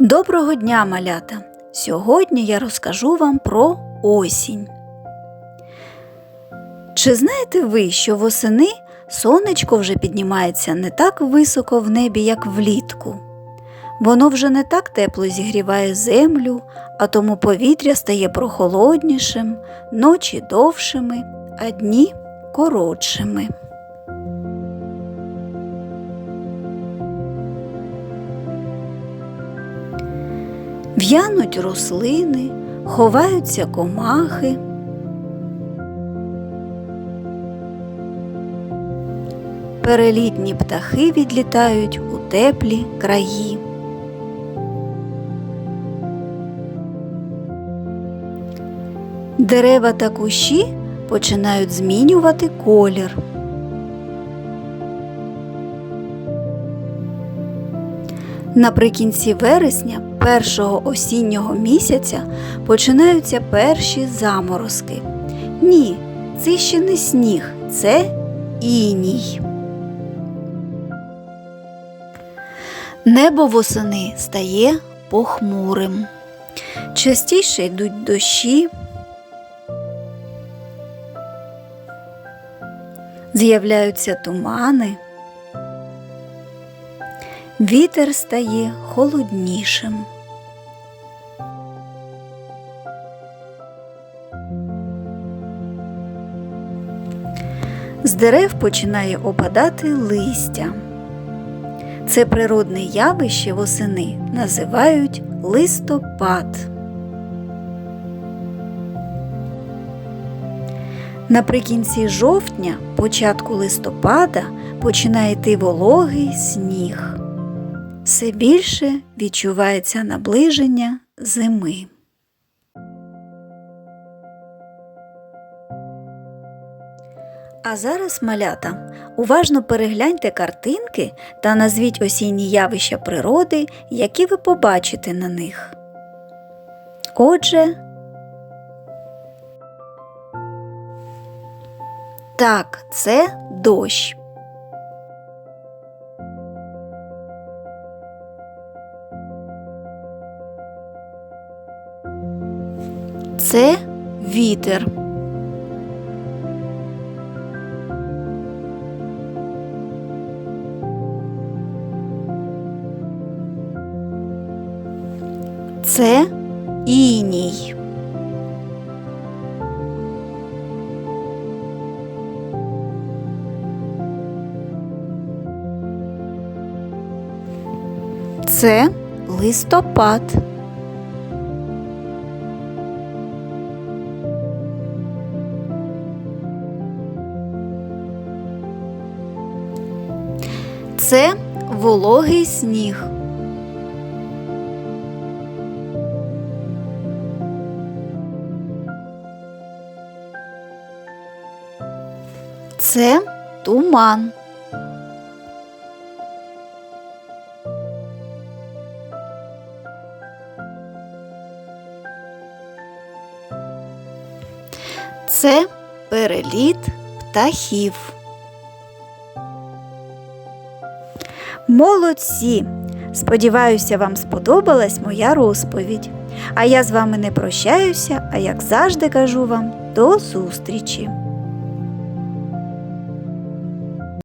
Доброго дня, малята! Сьогодні я розкажу вам про осінь. Чи знаєте ви, що восени сонечко вже піднімається не так високо в небі, як влітку? Воно вже не так тепло зігріває землю, а тому повітря стає прохолоднішим, ночі довшими, а дні коротшими. В'януть рослини, ховаються комахи. Перелітні птахи відлітають у теплі краї. Дерева та кущі починають змінювати колір. Наприкінці вересня, першого осіннього місяця, починаються перші заморозки. Ні, це ще не сніг, це іній. Небо восени стає похмурим. Частіше йдуть дощі. З'являються тумани. Вітер стає холоднішим. З дерев починає опадати листя. Це природне явище восени називають листопад. Наприкінці жовтня, початку листопада починає йти вологий сніг. Все більше відчувається наближення зими. А зараз, малята, уважно перегляньте картинки та назвіть осінні явища природи, які ви побачите на них. Отже, так, це дощ. Це вітер. Це іній. Це листопад. Це вологий сніг. Це туман. Це переліт птахів. Молодці! Сподіваюся, вам сподобалась моя розповідь. А я з вами не прощаюся, а як завжди кажу вам до зустрічі!